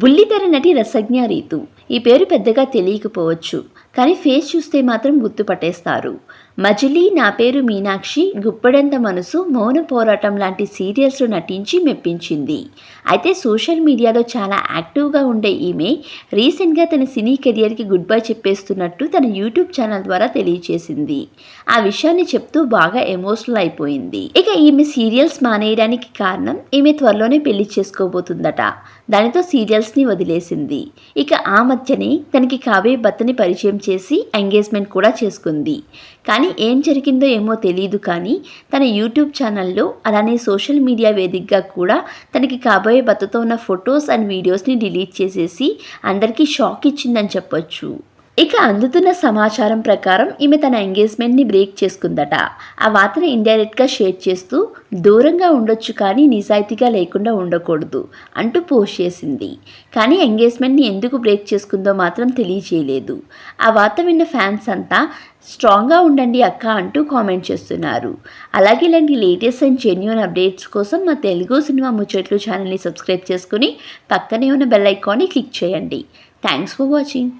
బుల్లితెర నటి రసజ్ఞ రీతు. ఈ పేరు పెద్దగా తెలియకపోవచ్చు కానీ ఫేస్ చూస్తే మాత్రం గుర్తుపట్టేస్తారు మజిలీ నా పేరు మీనాక్షి గుప్పడంత మనసు మౌన పోరాటం లాంటి సీరియల్స్లో నటించి మెప్పించింది. అయితే సోషల్ మీడియాలో చాలా యాక్టివ్గా ఉండే ఈమె రీసెంట్గా తన సినీ కెరియర్కి గుడ్ బై చెప్పేస్తున్నట్టు తన యూట్యూబ్ ఛానల్ ద్వారా తెలియచేసింది. ఆ విషయాన్ని చెప్తూ బాగా ఎమోషనల్ అయిపోయింది. ఇక ఈమె సీరియల్స్ మానేయడానికి కారణం ఈమె త్వరలోనే పెళ్ళి చేసుకోబోతుందట. దానితో సీరియల్స్ని వదిలేసింది. ఇక ఆ మధ్యనే తనకి కాబే భర్తని పరిచయం చేసి ఎంగేజ్మెంట్ కూడా చేసుకుంది. కానీ ఏం జరిగిందో ఏమో తెలియదు కానీ తన యూట్యూబ్ ఛానల్లో అలానే సోషల్ మీడియా వేదికగా కూడా తనకి కాబోయే భర్తతో ఉన్న ఫొటోస్ అండ్ వీడియోస్ని డిలీట్ చేసేసి అందరికీ షాక్ ఇచ్చిందని చెప్పొచ్చు. ఇక అందుతున్న సమాచారం ప్రకారం ఈమె తన ఎంగేజ్మెంట్ని బ్రేక్ చేసుకుందట. ఆ వార్తను ఇండైరెక్ట్గా షేర్ చేస్తూ దూరంగా ఉండొచ్చు కానీ నిజాయితీగా లేకుండా ఉండకూడదు అంటూ పోస్ట్ చేసింది. కానీ ఎంగేజ్మెంట్ని ఎందుకు బ్రేక్ చేసుకుందో మాత్రం తెలియజేయలేదు ఆ వార్త విన్న ఫ్యాన్స్ అంతా స్ట్రాంగ్గా ఉండండి అక్క అంటూ కామెంట్ చేస్తున్నారు. అలాగే ఇలాంటి లేటెస్ట్ అండ్ జెన్యున్ అప్డేట్స్ కోసం మా తెలుగు సినిమా ముచ్చట్లు ఛానల్ని సబ్స్క్రైబ్ చేసుకుని పక్కనే ఉన్న బెల్ ఐకాన్ని క్లిక్ చేయండి. Thanks for watching.